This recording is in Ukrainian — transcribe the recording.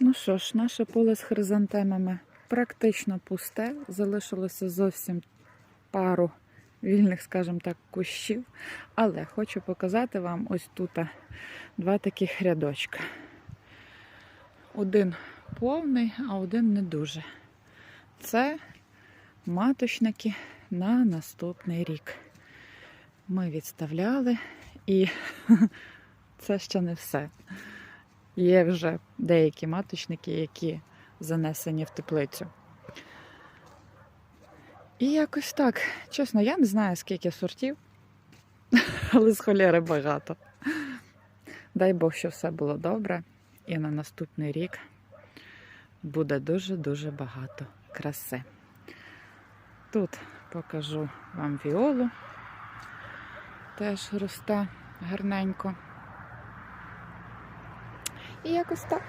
Ну що ж, наше поле з хризантемами практично пусте. Залишилося зовсім пару вільних, скажімо так, кущів. Але хочу показати вам ось тут два таких рядочка. Один повний, а один не дуже. Це маточники на наступний рік. Ми відставляли, і це ще не все. Є вже деякі маточники, які занесені в теплицю. І якось так. Чесно, я не знаю, скільки сортів, але з холєри багато. Дай Бог, що все було добре. І на наступний рік буде дуже-дуже багато краси. Тут покажу вам віолу. Теж росте гарненько. І якось так.